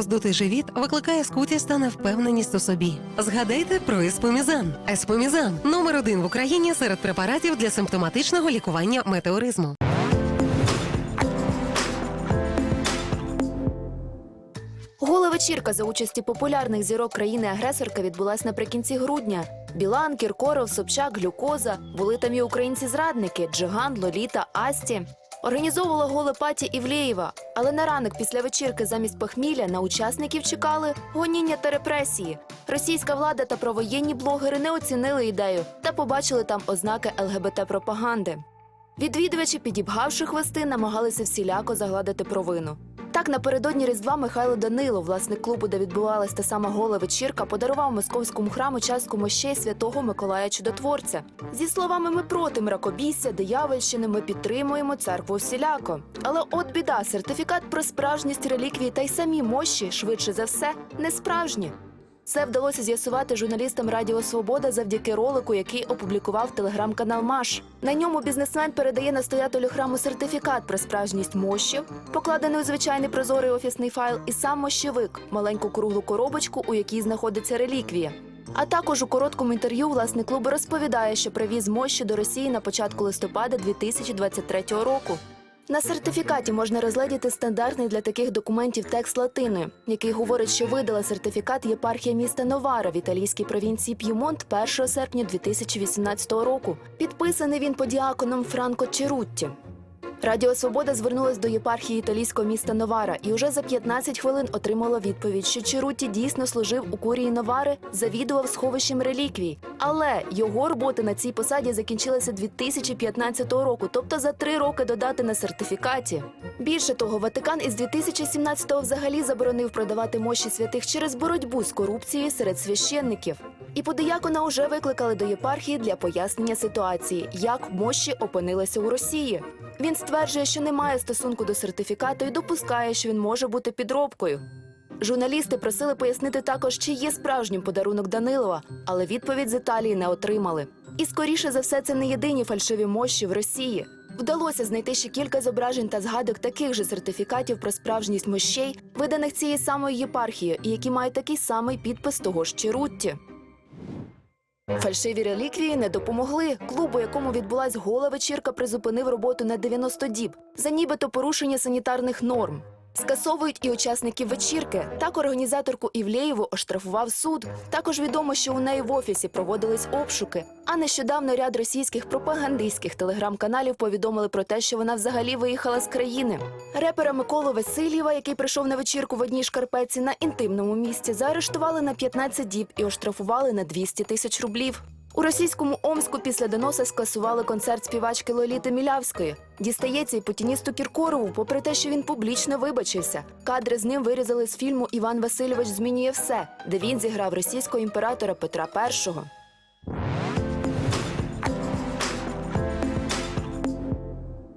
роздутий живіт викликає скутість та невпевненість у собі. Згадайте про еспомізан. Еспомізан номер один в Україні серед препаратів для симптоматичного лікування метеоризму. Гола вечірка за участі популярних зірок країни-агресорка відбулась наприкінці грудня. Білан, Кіркоров, Собчак, Глюкоза були там і українці-зрадники Джиган, Лоліта, Асті. Організовувала голе паті Івлєєва, але на ранок після вечірки замість похмілля на учасників чекали гоніння та репресії. Російська влада та провоєнні блогери не оцінили ідею та побачили там ознаки ЛГБТ-пропаганди. Відвідувачі, підібгавши хвости, намагалися всіляко загладити провину. Так, напередодні Різдва Михайло Данило, власник клубу, де відбувалась та сама гола вечірка, подарував московському храму частку мощей святого Миколая Чудотворця. Зі словами ми проти мракобісся, диявольщини, ми підтримуємо церкву всіляко. Але от біда, сертифікат про справжність реліквії та й самі мощі, швидше за все, не справжні. Це вдалося з'ясувати журналістам Радіо Свобода завдяки ролику, який опублікував телеграм-канал Маш. На ньому бізнесмен передає настоятелю храму сертифікат про справжність мощів, покладений у звичайний прозорий офісний файл, і сам мощевик маленьку круглу коробочку, у якій знаходиться реліквія. А також у короткому інтерв'ю власник клубу розповідає, що привіз мощі до Росії на початку листопада 2023 року. На сертифікаті можна розглядіти стандартний для таких документів текст латиною, який говорить, що видала сертифікат єпархія міста Новара в італійській провінції П'ємонт 1 серпня 2018 року. Підписаний він подіаконом Франко Черутті. Радіо Свобода звернулась до єпархії італійського міста Новара і уже за 15 хвилин отримала відповідь, що Черутті дійсно служив у курії Новари, завідував сховищем реліквій. Але його робота на цій посаді закінчилася 2015 року, тобто за три роки додати на сертифікаті. Більше того, Ватикан із 2017-го взагалі заборонив продавати мощі святих через боротьбу з корупцією серед священників. І подиякона уже викликали до єпархії для пояснення ситуації, як мощі опинилися у Росії. Він стверджує, що не має стосунку до сертифікату і допускає, що він може бути підробкою. Журналісти просили пояснити також, чи є справжнім подарунок Данилова, але відповідь з Італії не отримали. І скоріше за все, це не єдині фальшиві мощі в Росії. Вдалося знайти ще кілька зображень та згадок таких же сертифікатів про справжність мощей, виданих цією самою єпархією, і які мають такий самий підпис того ж Черутті. Фальшиві реліквії не допомогли. Клуб, у якому відбулась гола вечірка, призупинив роботу на 90 діб за нібито порушення санітарних норм. Скасовують і учасників вечірки. Так організаторку Івлеєву оштрафував суд. Також відомо, що у неї в офісі проводились обшуки. А нещодавно ряд російських пропагандистських телеграм-каналів повідомили про те, що вона взагалі виїхала з країни. Репера Миколу Васильєва, який прийшов на вечірку в одній шкарпеці на інтимному місці, заарештували на 15 діб і оштрафували на 200 тисяч рублів. У російському Омску після доноса скасували концерт співачки Лоліти Мілявської. Дістається і путіністу Кіркорову, попри те, що він публічно вибачився. Кадри з ним вирізали з фільму Іван Васильович змінює все, де він зіграв російського імператора Петра І.